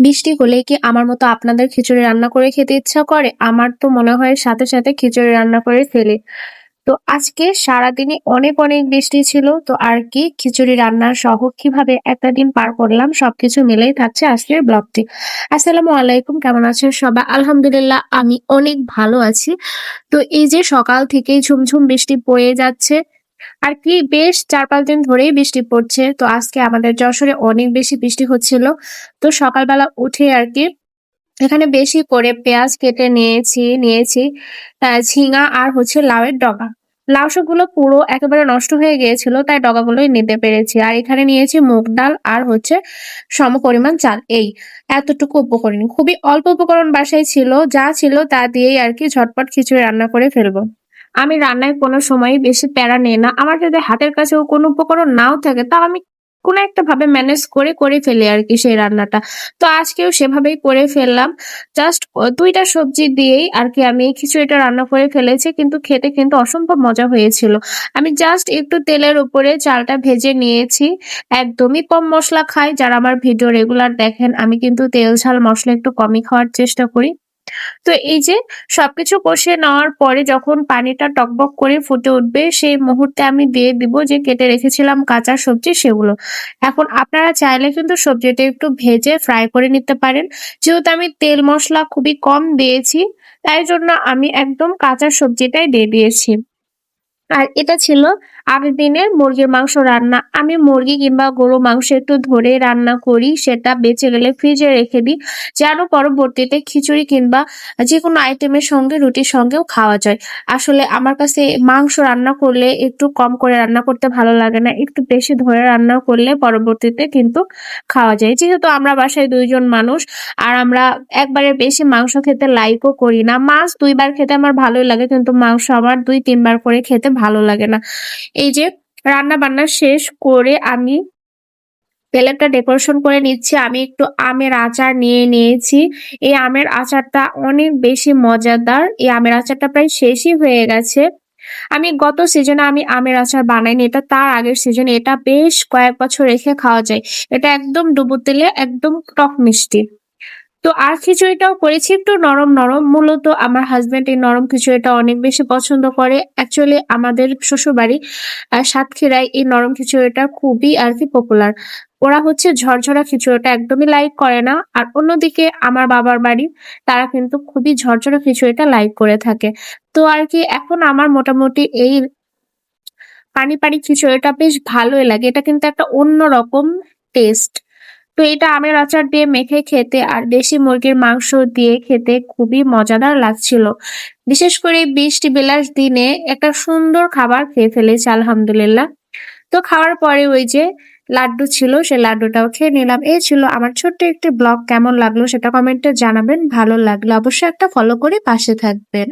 বৃষ্টি হলে কি আমার মতো আপনাদের খিচুড়ি রান্না করে খেতে ইচ্ছা করে? আমার তো মনে হয় সাথে, সাথে খিচুড়ি রান্না করে ফেলি। তো আজকে সারাদিনে অনেক, অনেক বৃষ্টি ছিল। তো আর কি খিচুড়ি রান্নার সহ কীভাবে একটা দিন পার করলাম সবকিছু মিলেই থাকছে আজকের ব্লগটি। আসসালামু আলাইকুম কেমন আছেন সবাই? আলহামদুলিল্লাহ আমি অনেক ভালো আছি। তো এই যে সকাল থেকেই ঝুমঝুম বৃষ্টি পড়ে যাচ্ছে। আর কি, বেশ ৪-৫ দিন ধরেই বৃষ্টি পড়ছে। তো আজকে আমাদের যশোরে অনেক বেশি বৃষ্টি হচ্ছিল। তো সকালবেলা উঠে আর কি, এখানে বেশি করে পেঁয়াজ কেটে নিয়েছি নিয়েছি ঝিঙা আর হচ্ছে লাউয়ের ডগা। লাউ শাকগুলো পুরো একেবারে নষ্ট হয়ে গিয়েছিল, তাই ডগাগুলোই নিতে পেরেছি। আর এখানে নিয়েছি মুগ ডাল আর হচ্ছে সমপরিমাণ চাল এই এতটুকু উপকরণ। খুবই অল্প উপকরণ বাসায় ছিল। যা ছিল তা দিয়েই আর কি ঝটপট খিচুড়ি রান্না করে ফেলব। আমি রান্নায় কোনো সময়ই বেশি প্যারা নেই না। আমার যদি হাতের কাছেও কোনো উপকরণ নাও থাকে তাও আমি কোনো একটা ভাবে ম্যানেজ করে, করে ফেলি আর কি সেই রান্নাটা। তো আজকেও সেভাবেই করে ফেললাম। জাস্ট দুইটা সবজি দিয়েই আর কি আমি খিচুড়িটা রান্না করে ফেলেছি। কিন্তু খেতে কিন্তু অসম্ভব মজা হয়েছিল। আমি জাস্ট একটু তেলের উপরে চালটা ভেজে নিয়েছি। একদমই কম মশলা খাই। যারা আমার ভিডিও রেগুলার দেখেন আমি কিন্তু তেল, ঝাল, মশলা একটু কমই খাওয়ার চেষ্টা করি। তো এই যে সবকিছু কষিয়ে নেওয়ার পরে যখন পানিটা টকবক করে ফুটে উঠবে, সেই মুহূর্তে আমি দিয়ে দিব যে কেটে রেখেছিলাম কাঁচা সবজি সেগুলো। এখন আপনারা চাইলে কিন্তু সবজিটা একটু ভেজে ফ্রাই করে নিতে পারেন। যেহেতু আমি তেল মশলা খুবই কম দিয়েছি, তাই জন্য আমি একদম কাঁচা সবজিটাই দিয়ে দিয়েছি। আর এটা ছিল আগের দিনের মুরগির মাংস রান্না। আমি মুরগি কিংবা গরুর মাংস একটু ধরে রান্না করি, সেটা বেঁচে গেলে ফ্রিজে রেখে দিই। যেন পরবর্তীতে খিচুড়ি কিংবা যেকোনো আইটেমের সঙ্গে, রুটির সঙ্গেও খাওয়া যায়। আসলে আমার কাছে মাংস রান্না করলে একটু কম করে রান্না করতে ভালো লাগে না। একটু বেশি ধরে রান্না করলে পরবর্তীতে কিন্তু খাওয়া যায়। যেহেতু আমরা বাসায় দুইজন মানুষ, আর আমরা একবারের বেশি মাংস খেতে লাইকও করি না। মাছ দুইবার খেতে আমার ভালোই লাগে, কিন্তু মাংস আমার দুই তিনবার করে খেতে ভালো লাগে না। এই যে রান্না-বান্না শেষ করে আমি প্লেটটা ডেকোরেশন করে নিচ্ছি। আমি একটু আমের আচার নিয়ে নিয়েছি। এই আমের আচারটা অনেক বেশি মজাদার। এই আমের আচারটা প্রায় শেষই হয়ে গেছে। আমি গত সিজনে আমি আমের আচার বানাইনি। এটা তার আগের সিজনে। এটা বেশ কয়েক বছর রেখে খাওয়া যায়। এটা একদম ডুবো তেলে একদম টক মিষ্টি। তো আর খিচুড়িটাও করেছি একটু নরম, নরম। মূলত আমার হাজব্যান্ড এই নরম খিচুড়িটা অনেক বেশি পছন্দ করে। অ্যাকচুয়ালি আমাদের শ্বশুরবাড়ি সাতক্ষীরায় এই নরম খিচুড়িটা খুবই আর কি পপুলার। ওরা হচ্ছে ঝরঝরা খিচুড়িটা একদমই লাইক করে না। আর অন্যদিকে আমার বাবার বাড়ি তারা কিন্তু খুবই ঝরঝরা খিচুড়িটা লাইক করে থাকে। তো আর কি এখন আমার মোটামুটি এই পানি, পানি খিচুড়িটা বেশ ভালোই লাগে। এটা কিন্তু একটা অন্যরকম টেস্ট। তো এটা আমের আচার দিয়ে মেখে খেতে আর দেশি মুরগির মাংস দিয়ে খেতে খুবই মজাদার লাগছিল। বিশেষ করে বৃষ্টি বিলাস দিনে একটা সুন্দর খাবার খেয়ে ফেলেছি, আলহামদুলিল্লাহ। তো খাওয়ার পরে ওই যে লাড্ডু ছিল সেই লাড্ডুটাও খেয়ে নিলাম। এই ছিল আমার ছোট্ট একটি ব্লগ, কেমন লাগল সেটা কমেন্টে জানাবেন। ভালো লাগলে অবশ্যই একটা ফলো করে পাশে থাকবেন।